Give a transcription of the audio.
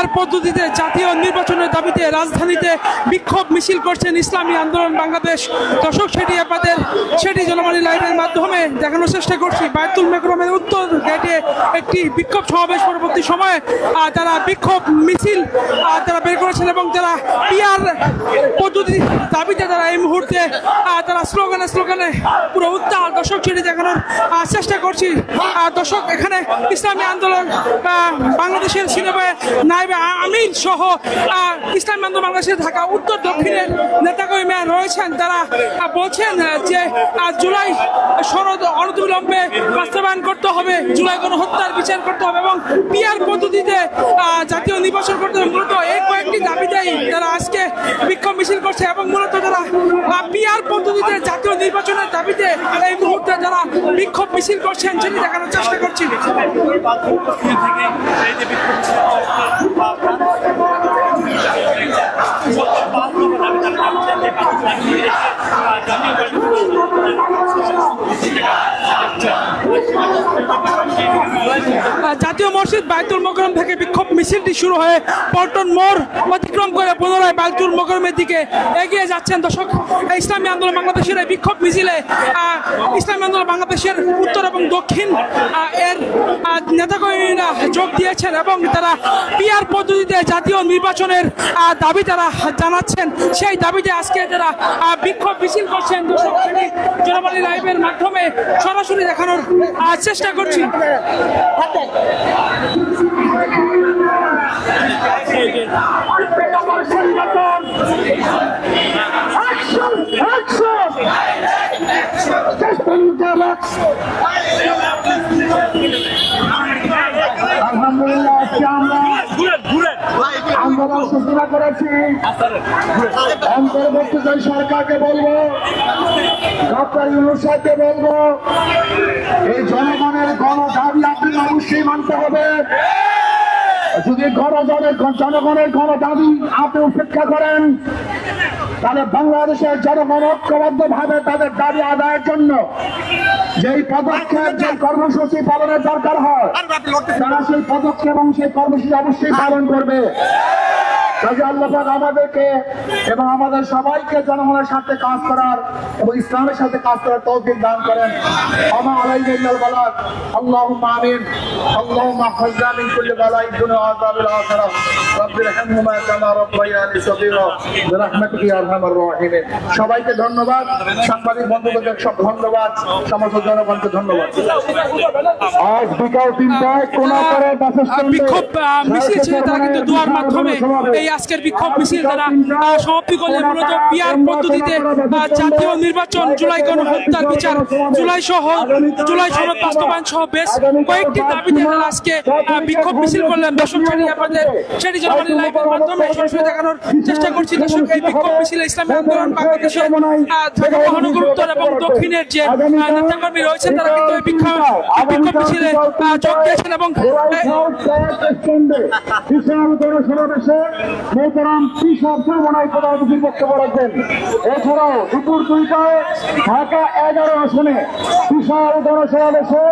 PR পদ্ধতিতে জাতীয় নির্বাচনের দাবিতে রাজধানীতে বিক্ষোভ মিছিল করছেন ইসলামী আন্দোলন বাংলাদেশ। দর্শক, সেটি আপনাদের, সেটি জনমানী লাইভের মাধ্যমে দেখানোর চেষ্টা করছি। বায়তুল মেকরমের উত্তর গেটে একটি বিক্ষোভ সমাবেশ পরবর্তী সময়ে তারা বিক্ষোভ মিছিল তারা বের করেছেন এবং তারা পিআর পদ্ধতি দাবিতে তারা এই মুহূর্তে তারা স্লোগানে স্লোগানে পুরো উত্তাল। দর্শক, সেটি দেখানোর চেষ্টা করছি। দর্শক, এখানে ইসলামী আন্দোলন বাংলাদেশের সিনেমা নাইবে আমির সহ ইসলামী আন্দোলন বাংলাদেশের ঢাকা, উত্তর দক্ষিণের নেতাকর্মীরা রয়েছেন। তারা বলছেন যে জুলাই সনদ অনতিবিলম্বে বাস্তবায়ন করতে হবে, জুলাই গণহত্যার বিচার করতে হবে এবং পিআর পদ্ধতিতে জাতীয় নির্বাচন করতে হবে। মূলত এই কয়েকটি দাবিতেই তারা আজকে বিক্ষোভ মিছিল করছে এবং মূলত তারা পিআর পদ্ধতিতে জাতীয় নির্বাচনের দাবিতে এই যারা বিক্ষোভ মিছিল করছেন সেটি দেখানোর চেষ্টা করছি আহ, জাতীয় মসজিদ বায়তুল মোকরম থেকে বিক্ষোভ মিছিলটি শুরু হয়ে পল্টন মোড় অতিক্রম করে পুনরায় বায়তুল মোকরমের দিকে এগিয়ে যাচ্ছেন দর্শক ইসলামী আন্দোলন বাংলাদেশের এই বিক্ষোভ মিছিলে ইসলামী আন্দোলন বাংলাদেশের উত্তর এবং দক্ষিণ এর নেতাকর্মীরা যোগ দিয়েছেন এবং তারা পিআর পদ্ধতিতে জাতীয় নির্বাচনের দাবি তারা জানাচ্ছেন। সেই দাবিতে আজকে তারা বিক্ষোভ মিছিল করছেন দর্শক। লাইভের মাধ্যমে সরাসরি দেখানোর চেষ্টা করছি। আলহামদুলিল্লাহ আজকে আমরা আন্দোলন সূচনা করেছি। অন্তর্বর্তীকালীন সরকারকে বলব, ডক্টর ইউনুস সাহেবকে বলব, এই জনগণের গণ দাবি আপনি অবশ্যই মানতে হবে। যদি গণজনের জনগণের গণ দাবি আপনি উপেক্ষা করেন, তাহলে বাংলাদেশের জনগণ ঐক্যবদ্ধ ভাবে তাদের দাবি আদায়ের জন্য যেই পদক্ষেপ যে কর্মসূচি পালনের দরকার হয়, তারা সেই পদক্ষেপ এবং সেই কর্মসূচি অবশ্যই পালন করবে। কাজে আল্লাহ আমাদেরকে এবং আমাদের সবাইকে জনগণের সাথে কাজ করার এবং ইসলামের সাথে কাজ করার তৌফিক দান করেন। আমা আলাইহি ইল্লাল আল্লাহুম্মা আমিন। আল্লাহুম্মা হাফিজনা মিন কুল্লি বালাইন দুনিয়া আযাবিল আখিরাহ রব্বির হামহুমা কামা রাব্বায়ানি সগীরা। বিরহমাতিকা ইয়া আরহামার রাহিমিন। সবাইকে ধন্যবাদ। সাংবাদিক বন্ধুদের সব ধন্যবাদ। সমস্ত জনগণকে ধন্যবাদ। আজ বিকাল তিনটায় কোনাপাড়া বাস বিক্ষোভ মিছিল ছিল তারা কিন্তু দুয়ার মাধ্যমে। এই আজকের বিক্ষোভ মিছিল তারা সমাপ্তি করলেন মূলত পিআর পদ্ধতিতে জাতীয় নির্বাচন, জুলাই গণহত্যার বিচার, জুলাই সহ, জুলাই সনদ বাস্তবায়ন সহ বেশ কয়েকটি দাবিতে তারা আজকে বিক্ষোভ মিছিল করলেন। দর্শক সেটি আপনাদের সেটি জনগণের লাইভের মাধ্যমে সরাসরি দেখানোর চেষ্টা করছি। দর্শক, এই বিক্ষোভ মিছিলে ইসলামী আন্দোলন, বাংলাদেশের ঢাকা মহানগর উত্তর এবং দক্ষিণের যে নেতাকর্মী রয়েছেন, তারা কিন্তু এই বিক্ষোভ বিক্ষোভ মিছিলে যোগ দিয়েছেন এবং বিশাল জনসমাবেশে মোহতারাম কৃষক যমুনায় প্রধানমন্ত্রী বক্তব্য রাখবেন। এছাড়াও দুপুর দুইটায় ঢাকা এগারো আসনে বিশাল জনসমাবেশে